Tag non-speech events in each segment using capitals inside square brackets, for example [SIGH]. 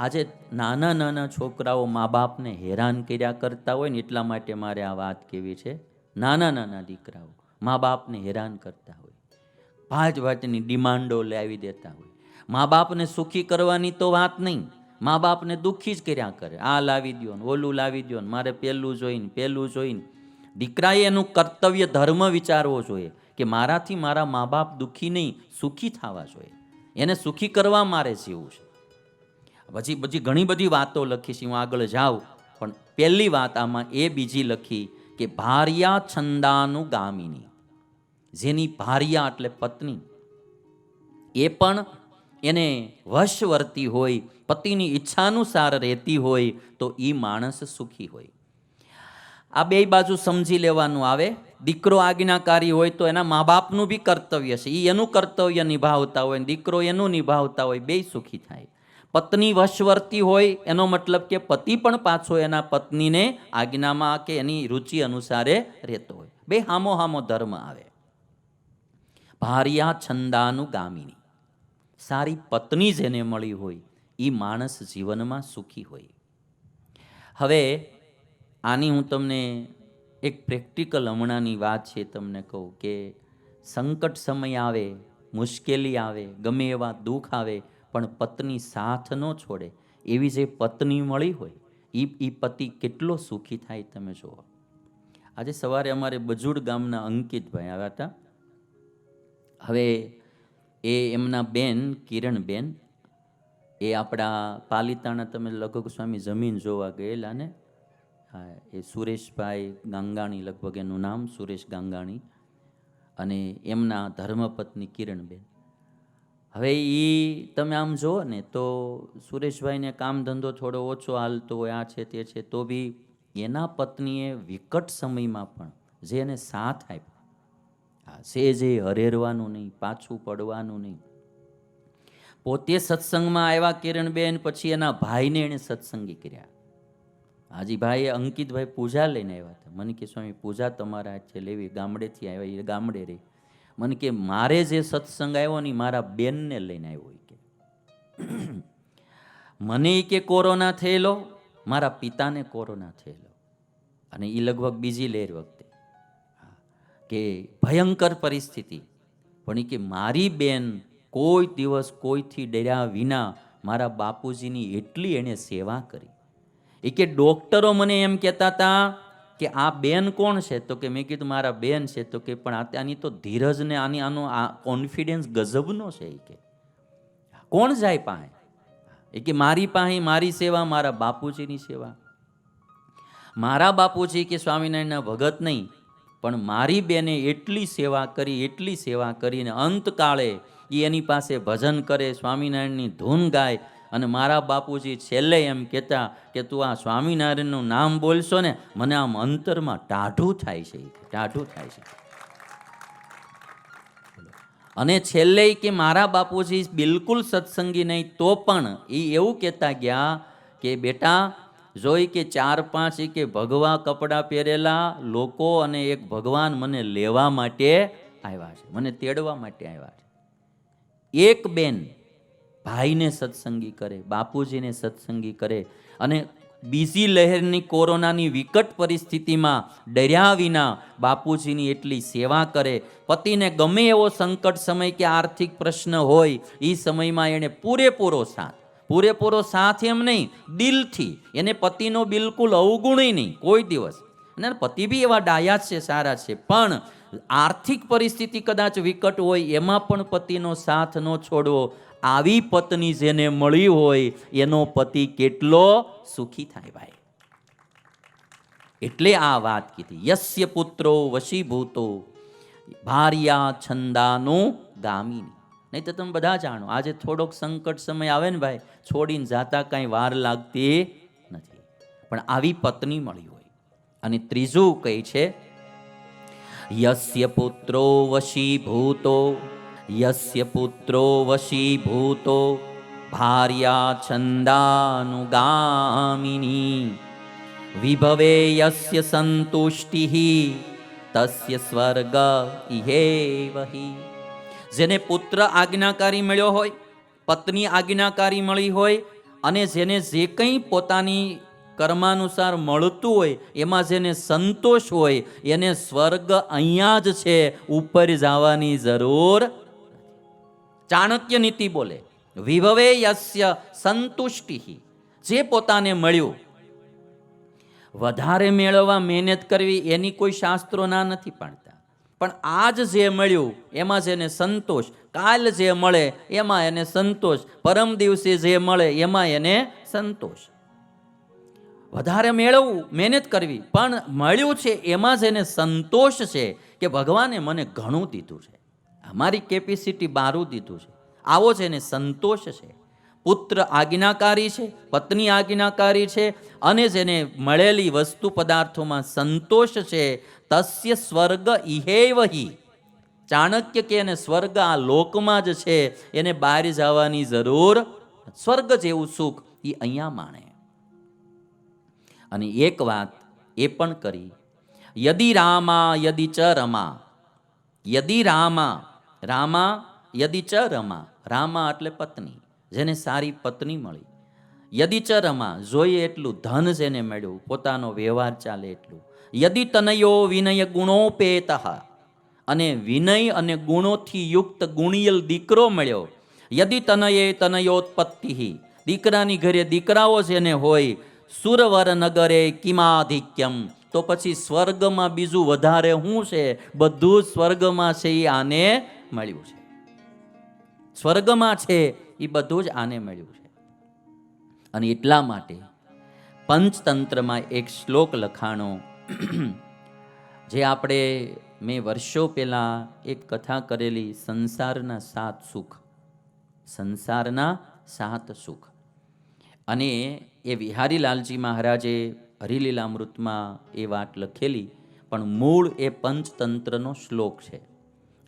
આજે નાના નાના છોકરાઓ મા બાપને હેરાન કર્યા કરતા હોય ને એટલા માટે મારે આ વાત કેવી છે. નાના નાના દીકરાઓ મા બાપને હેરાન કરતા હોય ભાત ભાતની ડિમાન્ડો લાવી દેતા હોય. મા બાપને સુખી કરવાની તો વાત નહીં, મા બાપને દુઃખી જ કર્યા કરે. આ લાવી દ્યો ને, ઓલું લાવી દો ને, મારે પેલું જોઈને પેલું જોઈને. દીકરાએ એનું કર્તવ્ય ધર્મ વિચારવો જોઈએ કે મારાથી મારા મા બાપ દુઃખી નહીં, સુખી થવા જોઈએ. એને સુખી કરવા મારે જીવવું છે. પછી પછી ઘણી બધી વાતો લખીશ, હું આગળ જાઉં. પણ પહેલી વાત આમાં એ બીજી લખી કે ભાર્યા છંદાનું ગામિની. જેની ભાર્યા એટલે પત્ની. એ પણ એને વશવર્તી હોય, પતિની ઈચ્છાનુસાર રહેતી હોય, તો એ માણસ સુખી હોય. આ બે બાજુ સમજી લેવાનું આવે. દીકરો આજ્ઞાકારી હોય તો એના મા બાપનું બી કર્તવ્ય છે. એ એનું કર્તવ્ય નિભાવતા હોય દીકરો એનું નિભાવતા હોય બે સુખી થાય. પત્ની વશવર્તી હોય, એનો મતલબ કે પતિ પણ પાછો એના પત્નીને આજ્ઞામાં કે એની રુચિ અનુસારે રહેતો હોય. બે હામો હામો ધર્મ આવે. ભાર્યા છંદાનું ગામિની. સારી પત્ની જેને મળી હોય એ માણસ જીવનમાં સુખી હોય. હવે, આની હું તમને એક પ્રેક્ટિકલ હમણાંની વાત છે તમને કહું કે સંકટ સમય આવે, મુશ્કેલી આવે, ગમે એવા દુઃખ આવે પણ પત્ની સાથ ન છોડે, એવી જે પત્ની મળી હોય એ એ પતિ કેટલો સુખી થાય તમે જુઓ. આજે સવારે અમારે બજુડ ગામના અંકિતભાઈ આવ્યા હતા. હવે એ એમના બેન, કિરણબેન, એ આપણા પાલિતાણા તમે લગભગ સ્વામી જમીન જોવા ગયેલા ને? હા, એ સુરેશભાઈ ગાંગાણી, લગભગ એનું નામ સુરેશ ગાંગાણી અને એમના ધર્મપત્ની કિરણબેન. હવે એ તમે આમ જુઓ ને તો સુરેશભાઈને કામ ધંધો થોડો ઓછો હાલતો હોય, આ છે તે છે, તો બી એના પત્નીએ વિકટ સમયમાં પણ જે એને સાથ આપ્યો. હા છે જે હરેરવાનું નહીં, પાછું પડવાનું નહીં. પોતે સત્સંગમાં આવ્યા કિરણબેન, પછી એના ભાઈને એણે સત્સંગી કર્યા. હાજીભાઈએ અંકિતભાઈ પૂજા લઈને આવ્યા હતા. મને કે, સ્વામી, પૂજા તમારા છે લેવી, ગામડેથી આવ્યા, એ ગામડે રહી. મને કે મારે જે સત્સંગ આવ્યો ને મારા બેનને લઈને આવ્યો કે. [CLEARS THROAT] મને કે કોરોના થયેલો, મારા પિતાને કોરોના થયેલો. અને એ લગભગ બીજી લહેર વખતે. કે ભયંકર પરિસ્થિતિ. પણ એ કે મારી બેન કોઈ દિવસ કોઈથી ડર્યા વિના મારા બાપુજીની એટલી એણે સેવા કરી. એ કે ડોક્ટરો મને એમ કહેતા હતા કે આ બેન કોણ છે? તો કે મેં કીધું, મારા બેન છે. તો કે, પણ આની તો ધીરજને આની આનો આ કોન્ફિડન્સ ગજબનો છે એ કે. કોણ જાય પાસે? એ કે, મારી પાસે મારી સેવા, મારા બાપુજીની સેવા. મારા બાપુજી કે, સ્વામિનારાયણના ભગત નહીં, પણ મારી બેને એટલી સેવા કરી, એટલી સેવા કરીને અંતકાળે એ એની પાસે ભજન કરે, સ્વામિનારાયણની ધૂન ગાય અને મારા બાપુજી છેલ્લે એમ કહેતા કે, તું આ સ્વામિનારાયણનું નામ બોલશો ને, મને આમ અંતરમાં ટાઢું થાય છે, ટાઢું થાય છે. અને છેલ્લે કે, મારા બાપુજી બિલકુલ સત્સંગી નહીં, તો પણ એ એવું કહેતા ગયા કે, બેટા જોઈ કે ચાર પાંચ કે ભગવા કપડાં પહેરેલા લોકો અને એક ભગવાન મને લેવા માટે આવ્યા છે, મને તેડવા માટે આવ્યા છે. એક બેન ભાઈને સત્સંગી કરે, બાપુજીને સત્સંગી કરે અને બીજી લહેરની કોરોનાની વિકટ પરિસ્થિતિમાં ડર્યા વિના બાપુજીની એટલી સેવા કરે. પતિને ગમે એવો સંકટ સમય કે આર્થિક પ્રશ્ન હોય એ સમયમાં એણે પૂરેપૂરો સાથ. પૂરેપૂરો સાથ એમ નહીં, દિલથી. એને પતિનો બિલકુલ અવગુણય નહીં, કોઈ દિવસ. અને પતિ બી એવા ડાયા છે, સારા છે. પણ આર્થિક પરિસ્થિતિ કદાચ વિકટ હોય, એમાં પણ પતિનો સાથ ન છોડવો. આવી પત્ની જેને મળી હોય, એનો પતિ કેટલો સુખી થાય ભાઈ. એટલે આ વાત કીધી. યસ્ય પુત્રો વશીભૂતો, ભાર્યા છંદાનું ગામીની નહીં તો તમે બધા જાણો, આજે થોડોક સંકટ સમય આવે ને ભાઈ, છોડીને જાતા કાંઈ વાર લાગતી નથી. પણ આવી પત્ની મળી હોય. અને ત્રીજું કહે છે, યસ્ય પુત્રો વશીભૂતો યસ્ય પુત્રો વશીભૂતો ભાર્યા છંદાનુગામિની વિભવે યસ્ય સંતુષ્ટિ તસ્ય સ્વર્ગ ઇહેવહિ જેને પુત્ર આજ્ઞાકારી મળ્યો હોય પત્ની આજ્ઞાકારી મળી હોય અને જેને જે કંઈ પોતાની કર્માનુસાર મળતું હોય એમાં જેને સંતોષ હોય એને સ્વર્ગ અહીંયા જ છે ઉપર જવાની જરૂર ચાણક્ય નીતિ બોલે, વિભવે યસ્ય સંતુષ્ટિ. જે પોતાને મળ્યું, વધારે મેળવવા મહેનત કરવી એની કોઈ શાસ્ત્રો ના નથી પાડતા. પણ આજ જે મળ્યું, એમાં જેને સંતોષ, કાલ જે મળે, એમાં એને સંતોષ, પરમ દિવસે જે મળે, એમાં એને સંતોષ. વધારે મેળવવું, મહેનત કરવી, પણ મળ્યું છે, એમાં જ એને સંતોષ છે, કે ભગવાને મને ઘણું દીધું છે. અમારી કેપેસિટી બારું દીધું છે. આવો જ એને સંતોષ છે. પુત્ર આજ્ઞાકારી છે, પત્ની આજ્ઞાકારી છે અને જેને મળેલી વસ્તુ પદાર્થોમાં સંતોષ છે, તસ્ય સ્વર્ગ ઇહેવહી ચાણક્ય કે એને સ્વર્ગ આ લોકમાં જ છે, એને બહાર જવાની જરૂર સ્વર્ગ જેવું સુખ એ અહીંયા માણે. અને એક વાત એ પણ કરી. યદિ રામા, યદિ ચ રમા. યદિ રામા રામા યદિ ચ રમા. રામા એટલે પત્ની, જેને સારી પત્ની મળી. યદિ ચ રમા, જોઈએ એટલું ધન જેને મળ્યું, પોતાનો વ્યવહાર ચાલે એટલું. યદિ તનયો વિનય ગુણોપેત. અને વિનય અને ગુણોથી યુક્ત ગુણિયલ દીકરો મળ્યો. યદિ તનયે તનયોત્પત્તિ. દીકરાની ઘરે દીકરાઓ જેને હોય સુરવર નગરે કિમાધિક્યમ. તો પછી સ્વર્ગમાં બીજું વધારે શું છે? બધું સ્વર્ગમાં છે એ આને મળ્યું છે. સ્વર્ગમાં છે એ બધું જ આને મળ્યું છે. અને એટલા માટે પંચતંત્રમાં એક શ્લોક લખાણો જે આપણે મેં વર્ષો પહેલાં એક કથા કરેલી, સંસારના સાત સુખ. સંસારના સાત સુખ. અને એ વિહારીલાલજી મહારાજે હરિલીલામૃતમાં એ વાત લખેલી, પણ મૂળ એ પંચતંત્રનો શ્લોક છે.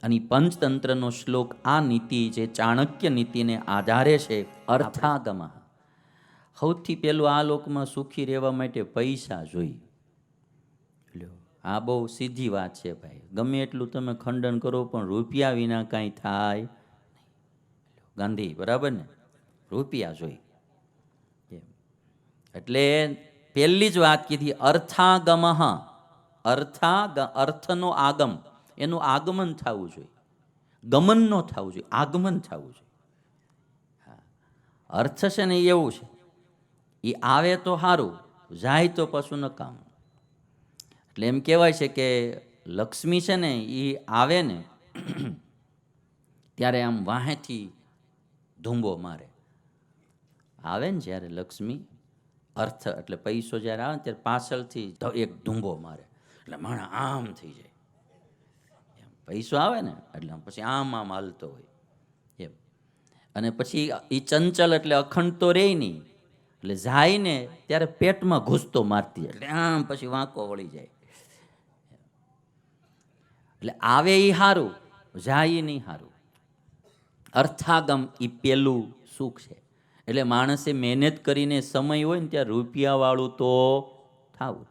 અને પંચતંત્રનો શ્લોક આ નીતિ જે ચાણક્ય નીતિને આધારે છે, અર્થાગમ. સૌથી પહેલું આ લોકમાં સુખી રહેવા માટે પૈસા જોઈ લ્યો, આ બહુ સીધી વાત છે ભાઈ. ગમે એટલું તમે ખંડન કરો, પણ રૂપિયા વિના કાંઈ થાય. ગાંધી, બરાબર ને? રૂપિયા જોઈ એમ. એટલે પહેલી જ વાત કીધી અર્થાગમ. અર્થા અર્થનો આગમ. એનું આગમન થવું જોઈએ. ગમન ન થવું જોઈએ, આગમન થવું જોઈએ. અર્થ છે ને એવું છે. એ આવે તો સારું જાય તો પશુ નકામ. એટલે એમ કહેવાય છે કે લક્ષ્મી છે ને એ આવે ને ત્યારે આમ વાહેથી ધૂંબો મારે. આવે ને જ્યારે લક્ષ્મી, અર્થ એટલે પૈસો જ્યારે આવે ને ત્યારે પાછળથી એક ધૂંબો મારે. એટલે માણસ આમ થઈ જાય. પૈસો આવે ને, એટલે પછી આમ આમ હાલતો હોય. એમ. અને પછી એ ચંચલ એટલે અખંડ તો રહે નહીં, એટલે જાય ને ત્યારે પેટમાં ઘૂસતો મારતી, એટલે આમ પછી વાંકો વળી જાય. એટલે આવે એ સારું જાય નહીં સારું અર્થાગમ એ પેલું સુખ છે. એટલે માણસે મહેનત કરીને સમય હોય ને ત્યાં રૂપિયાવાળું તો થાવું